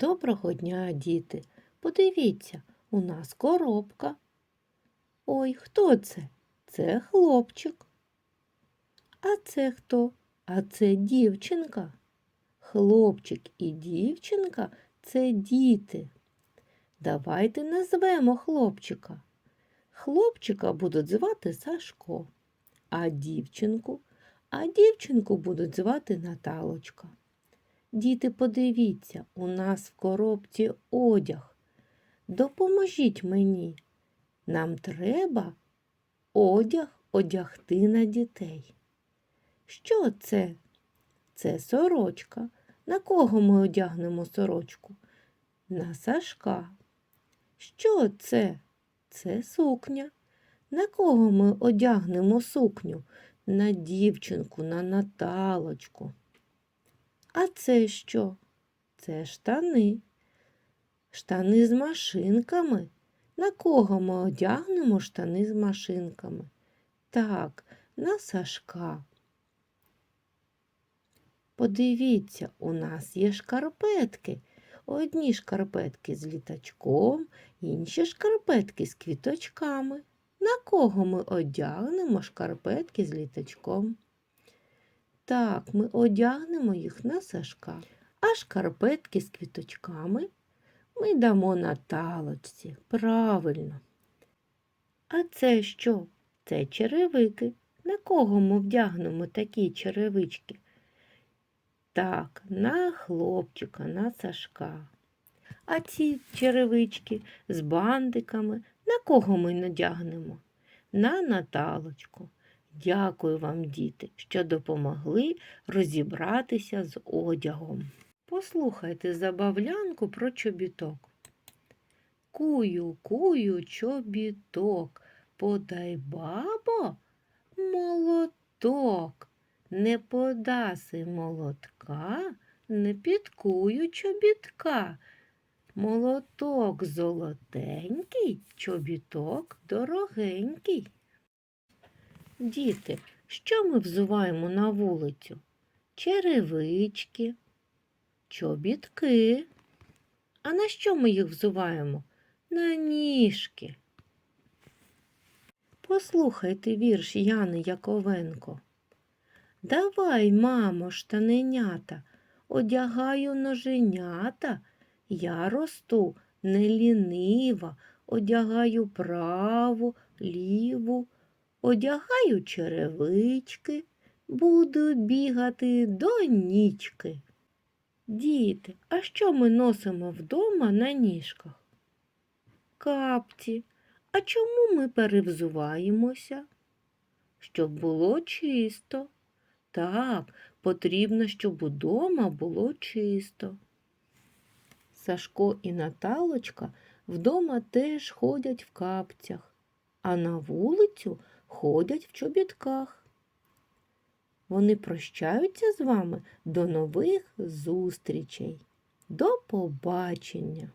Доброго дня, діти. Подивіться, у нас коробка. Ой, хто це? Це хлопчик. А це хто? А це дівчинка. Хлопчик і дівчинка це діти. Давайте назвемо хлопчика. Хлопчика будуть звати Сашко, а дівчинку, а дівчинку будуть звати Наталочка. Діти, подивіться, у нас в коробці одяг. Допоможіть мені. Нам треба одяг одягти на дітей. Що це? Це сорочка. На кого ми одягнемо сорочку? На Сашка. Що це? Це сукня. На кого ми одягнемо сукню? На дівчинку, на Наталочку. А це що? Це штани. Штани з машинками. На кого ми одягнемо штани з машинками? Так, на Сашка. Подивіться, у нас є шкарпетки. Одні шкарпетки з літачком, інші шкарпетки з квіточками. На кого ми одягнемо шкарпетки з літачком? Так, ми одягнемо їх на Сашка, а шкарпетки з квіточками ми дамо Наталочці. Правильно. А це що? Це черевики. На кого ми вдягнемо такі черевички? Так, на хлопчика, на Сашка. А ці черевички з бандиками на кого ми надягнемо? На Наталочку. Дякую вам, діти, що допомогли розібратися з одягом. Послухайте забавлянку про чобіток. Кую, кую, чобіток, подай бабо молоток. Не подаси молотка, не підкую чобітка. Молоток золотенький, чобіток дорогенький. Діти, що ми взуваємо на вулицю? Черевички, чобітки. А на що ми їх взуваємо? На ніжки. Послухайте вірш Яни Яковенко. Давай, мамо, штаненята, одягаю ноженята. Я росту не лінива, одягаю праву, ліву, одягаю черевички, буду бігати до нічки. Діти, а що ми носимо вдома на ніжках? Капці. А чому ми перевзуваємося? Щоб було чисто. Так, потрібно, щоб удома було чисто. Сашко і Наталочка вдома теж ходять в капцях, а на вулицю ходять в чобітках. Вони прощаються з вами до нових зустрічей. До побачення!